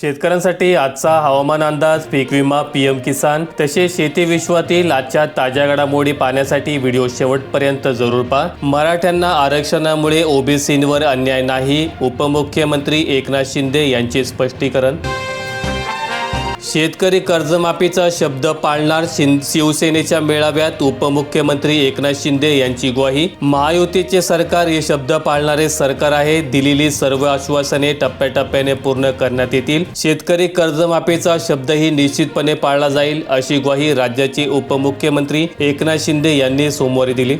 शेतकऱ्यांसाठी आजचा हवामान अंदाज पीक विमा पीएम किसान तसेच शेती विश्वातील आजच्या ताज्या घडामोडी पाहण्यासाठी व्हिडिओ शेवटपर्यंत जरूर पहा. मराठ्यांना आरक्षणामुळे ओबीसींवर अन्याय नाही उपमुख्यमंत्री एकनाथ शिंदे यांचे स्पष्टीकरण शेतकरी कर्जमाफीचा शब्द पाळणार शिवसेनेच्या मेळाव्यात उपमुख्यमंत्री एकनाथ शिंदे यांची ग्वाही. महायुतीचे सरकार हे शब्द पाळणारे सरकार आहे. दिलेली सर्व आश्वासने टप्प्याटप्प्याने पूर्ण करण्यात येतील. शेतकरी कर्जमाफीचा शब्दही निश्चितपणे पाळला जाईल अशी ग्वाही राज्याचे उपमुख्यमंत्री एकनाथ शिंदे यांनी सोमवारी दिली.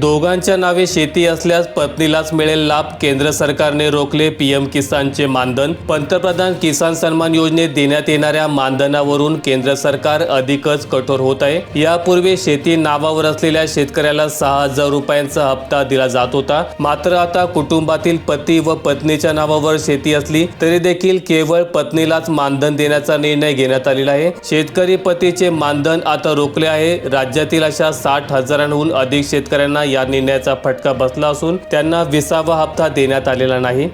दोघांच्या नावे शेती असल्यास पत्नीलाच मिळेल लाभ. केंद्र सरकारने रोखले पीएम किसानचे मानधन. पंतप्रधान किसान सन्मान योजनेत देण्यात येणाऱ्या मानधनावरून केंद्र सरकार अधिकच कठोर होत आहे. यापूर्वी शेती नावावर असलेल्या शेतकऱ्याला सहा हजार रुपयांचा हप्ता दिला जात होता. मात्र आता कुटुंबातील पती व पत्नीच्या नावावर शेती असली तरी देखील केवळ पत्नीलाच मानधन देण्याचा निर्णय घेण्यात आलेला आहे. शेतकरी पतीचे मानधन आता रोखले आहे. राज्यातील अशा साठ हजारांहून अधिक शेतकऱ्यांना या निर्णयाचा फटका बसला असून त्यांना विसावा हप्ता देण्यात आलेला नाही.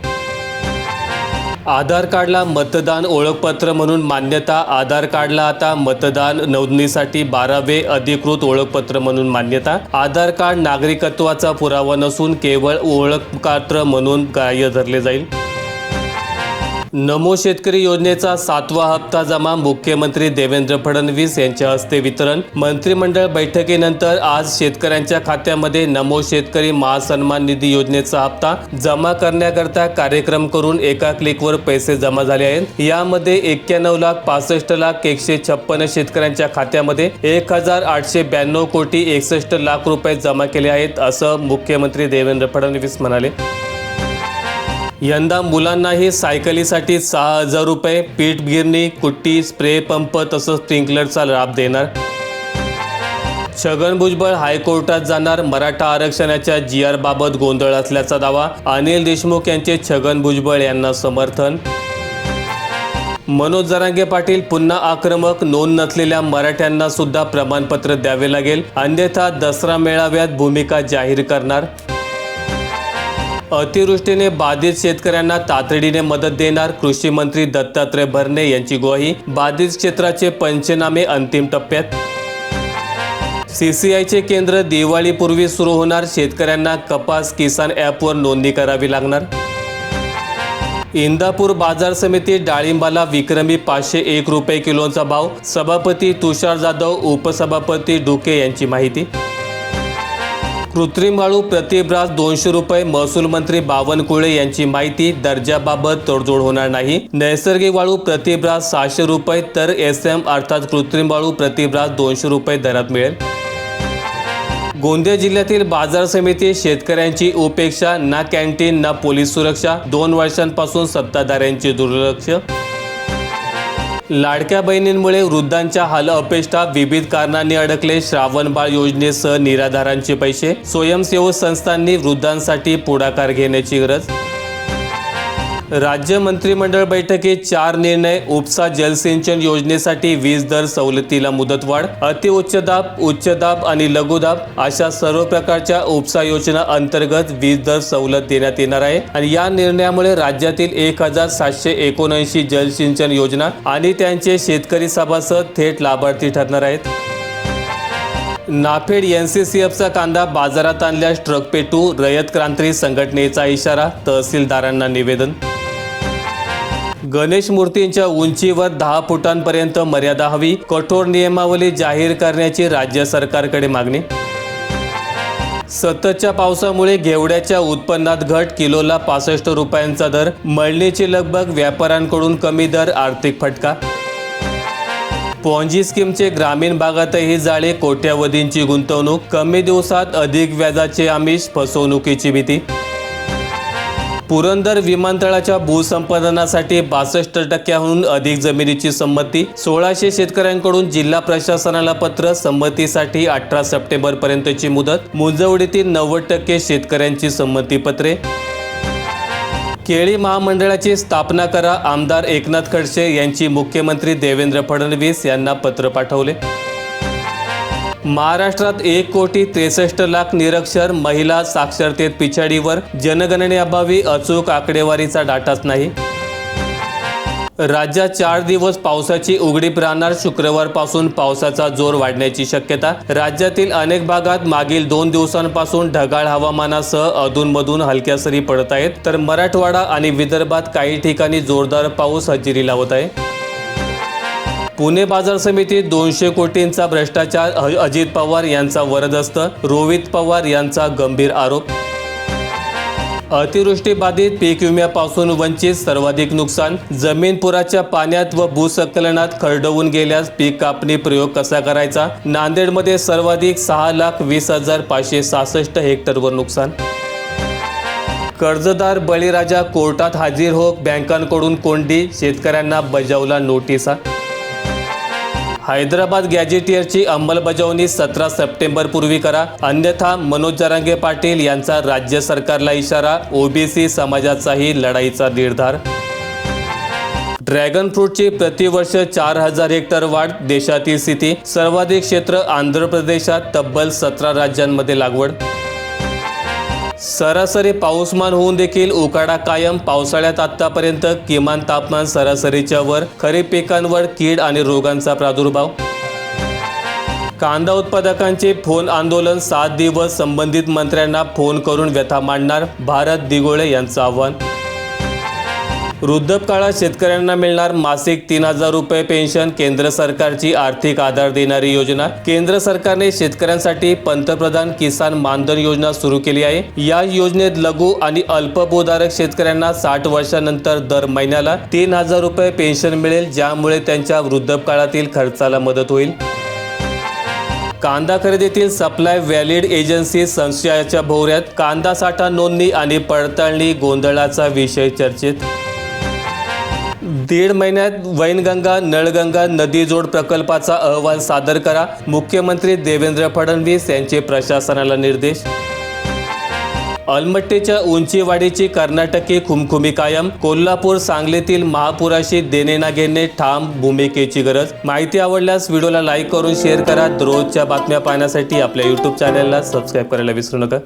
आधार कार्डला मतदान ओळखपत्र म्हणून मान्यता आधार कार्डला आता मतदान नोंदणीसाठी बारावे अधिकृत ओळखपत्र म्हणून मान्यता आधार कार्ड नागरिकत्वाचा पुरावा नसून केवळ ओळखपत्र म्हणून ग्राह्य धरले जाईल. नमो शेतकरी योजनेचा सातवा हप्ता जमा मुख्यमंत्री देवेंद्र फडणवीस यांच्या हस्ते वितरण मंत्रिमंडळ बैठकीनंतर आज शेतकऱ्यांच्या खात्यामध्ये नमो शेतकरी महासन्मान निधी योजनेचा हप्ता जमा करण्याकरता कार्यक्रम करून एका क्लिकवर पैसे जमा झाले आहेत. यामध्ये एक्क्याण्णव लाख पासष्ट लाख एकशे छप्पन्न शेतकऱ्यांच्या खात्यामध्ये एक हजार आठशे ब्याण्णव कोटी एकसष्ट लाख रुपये जमा केले आहेत असं मुख्यमंत्री देवेंद्र फडणवीस म्हणाले. यंदा मुलांनाही सायकलीसाठी सहा हजार रुपये पीठ गिरणी कुट्टी स्प्रे पंप तसंच स्प्रिंकलरचा लाभ देणार. छगन भुजबळ हायकोर्टात जाणार मराठा आरक्षणाच्या जी आर बाबत गोंधळ असल्याचा दावा अनिल देशमुख यांचे छगन भुजबळ यांना समर्थन. मनोज जरांगे पाटील पुन्हा आक्रमक नोंद नसलेल्या मराठ्यांना सुद्धा प्रमाणपत्र द्यावे लागेल अन्यथा दसरा मेळाव्यात भूमिका जाहीर करणार. अतिवृष्टीने बाधित शेतकऱ्यांना तातडीने मदत देणार कृषी मंत्री दत्तात्रय भरणे यांची ग्वाही. बाधित क्षेत्राचे पंचनामे अंतिम टप्प्यात. सीसीआयचे केंद्र दिवाळीपूर्वी सुरू होणार. शेतकऱ्यांना कपास किसान ॲपवर नोंदणी करावी लागणार. इंदापूर बाजार समिती डाळिंबाला विक्रमी पाचशे एक रुपये किलोचा भाव. सभापती तुषार जाधव उपसभापती डुके यांची माहिती. कृत्रिम वाळू प्रतिब्रास दोनशे रुपये महसूल मंत्री बावनकुळे यांची माहिती दर्जाबाबत तडजोड होणार नाही. नैसर्गिक वाळू प्रतिब्रास सहाशे रुपये तर एस एम अर्थात कृत्रिम वाळू प्रतिब्रास दोनशे रुपये दरात मिळेल. गोंदिया जिल्ह्यातील बाजार समिती शेतकऱ्यांची उपेक्षा ना कॅन्टीन ना पोलीस सुरक्षा दोन वर्षांपासून सत्ताधाऱ्यांचे दुर्लक्ष. लाडक्या बहिणींमुळे वृद्धांच्या हाल अपेष्टा विविध कारणांनी अडकले श्रावणबाळ योजनेसह निराधारांचे पैसे. स्वयंसेवक संस्थांनी वृद्धांसाठी पुढाकार घेण्याची गरज राज्य मंत्रिमंडळ बैठकीत चार निर्णय उपसा जलसिंचन योजनेसाठी वीज दर सवलतीला मुदतवाढ अतिउच्च दाब उच्च दाब आणि लघुदाब अशा सर्व प्रकारच्या उपसा योजना अंतर्गत वीज दर सवलत देण्यात येणार आहे. आणि या निर्णयामुळे राज्यातील एक हजार सातशे एकोणऐंशी जलसिंचन योजना आणि त्यांचे शेतकरी सभासद थेट लाभार्थी ठरणार आहेत. नाफेड एनसीसीएफचा कांदा बाजारात आणल्यास ट्रक पेटू रयत क्रांती संघटनेचा इशारा तहसीलदारांना निवेदन गणेश मूर्तींच्या उंचीवर दहा फुटांपर्यंत मर्यादा हवी. कठोर नियमावली जाहीर करण्याची राज्य सरकारकडे मागणी. सततच्या पावसामुळे घेवड्याच्या उत्पन्नात घट. किलोला पासष्ट रुपयांचा दर. मळणीची लगबग व्यापाऱ्यांकडून कमी दर आर्थिक फटका. पॉन्जी स्कीमचे ग्रामीण भागातही जाळे कोट्यावधींची गुंतवणूक. कमी दिवसात अधिक व्याजाचे आमिष फसवणुकीची भीती. पुरंदर विमानतळाच्या भूसंपादनासाठी बासष्ट टक्क्याहून अधिक जमिनीची संमती सोळाशे शेतकऱ्यांकडून जिल्हा प्रशासनाला पत्र संमतीसाठी अठरा सप्टेंबर पर्यंतची मुदत मुंजवडीतील नव्वद टक्के शेतकऱ्यांची संमती पत्रे. केळी महामंडळाची स्थापना करा आमदार एकनाथ खडसे यांची मुख्यमंत्री देवेंद्र फडणवीस यांना पत्र पाठवले. महाराष्ट्रात एक कोटी त्रेसष्ट लाख निरक्षर महिला साक्षरतेत पिछाडीवर जनगणनेअभावी अचूक आकडेवारीचा डाटाच नाही. राज्यात चार दिवस पावसाची उघडीप राहणार शुक्रवारपासून पावसाचा जोर वाढण्याची शक्यता. राज्यातील अनेक भागात मागील दोन दिवसांपासून ढगाळ हवामानासह अधूनमधून हलक्या सरी पडत आहेत. तर मराठवाडा आणि विदर्भात काही ठिकाणी जोरदार पाऊस हजेरी लावत आहे. पुणे बाजार समितीत दोनशे कोटींचा भ्रष्टाचार अजित पवार यांचा वरदस्त रोहित पवार यांचा गंभीर आरोप. अतिवृष्टी बाधित पीक विम्यापासून वंचित सर्वाधिक नुकसान. जमीन पुराच्या पाण्यात व भूसंकलनात खरडवून गेल्यास पीक कापणी प्रयोग कसा करायचा? नांदेडमध्ये सर्वाधिक सहा लाख वीस हजार पाचशे सहासष्ट हेक्टरवर नुकसान. कर्जदार बळीराजा कोर्टात हाजीर हो बँकांकडून कोंडी शेतकऱ्यांना बजावला नोटिसा. हैदराबाद गॅजेटियरची अंमलबजावणी सतरा सप्टेंबर पूर्वी करा. अन्यथा मनोज जरांगे पाटील यांचा राज्य सरकारला इशारा ओबीसी समाजाचाही लढाईचा निर्धार ड्रॅगन फ्रूटची प्रतिवर्ष चार हजार हेक्टर वाढ देशातील स्थिती. सर्वाधिक क्षेत्र आंध्र प्रदेशात तब्बल सतरा राज्यांमध्ये लागवड. सरासरी पाऊसमान होऊन देखील उकाडा कायम. पावसाळ्यात आतापर्यंत किमान तापमान सरासरीच्या वर खरीप पिकांवर कीड आणि रोगांचा प्रादुर्भाव. कांदा उत्पादकांचे फोन आंदोलन सात दिवस संबंधित मंत्र्यांना फोन करून व्यथा मांडणार भारत दिगोळे यांचं आव्हान. वृद्धपकाळात शेतकऱ्यांना मिळणार मासिक तीन हजार रुपये पेन्शन केंद्र सरकारची आर्थिक आधार देणारी योजना. केंद्र सरकारने शेतकऱ्यांसाठी पंतप्रधान किसान मानधन योजना सुरू केली आहे. या योजनेत लघु आणि अल्पभूधारक शेतकऱ्यांना साठ वर्षानंतर दर महिन्याला तीन हजार रुपये पेन्शन मिळेल ज्यामुळे त्यांच्या वृद्धपकाळातील खर्चाला मदत होईल. कांदा खरेदीतील सप्लाय व्हॅलिड एजन्सी संशयाच्या भोवऱ्यात कांदा साठा नोंदणी आणि पडताळणी गोंधळाचा विषय चर्चेत. दीड महिन्यात वैनगंगा नळगंगा नदी जोड प्रकल्पाचा अहवाल सादर करा. मुख्यमंत्री देवेंद्र फडणवीस यांचे प्रशासनाला निर्देश. अलमट्टीच्या उंची वाढीची कर्नाटकी खुमखुमी कायम. कोल्हापूर सांगलीतील महापुराशी देणे ना घेणे ठाम भूमिकेची गरज. माहिती आवडल्यास व्हिडिओला लाईक करून शेअर करा. रोजच्या बातम्या पाहण्यासाठी आपल्या यूट्यूब चॅनलला सबस्क्राईब करायला विसरू नका.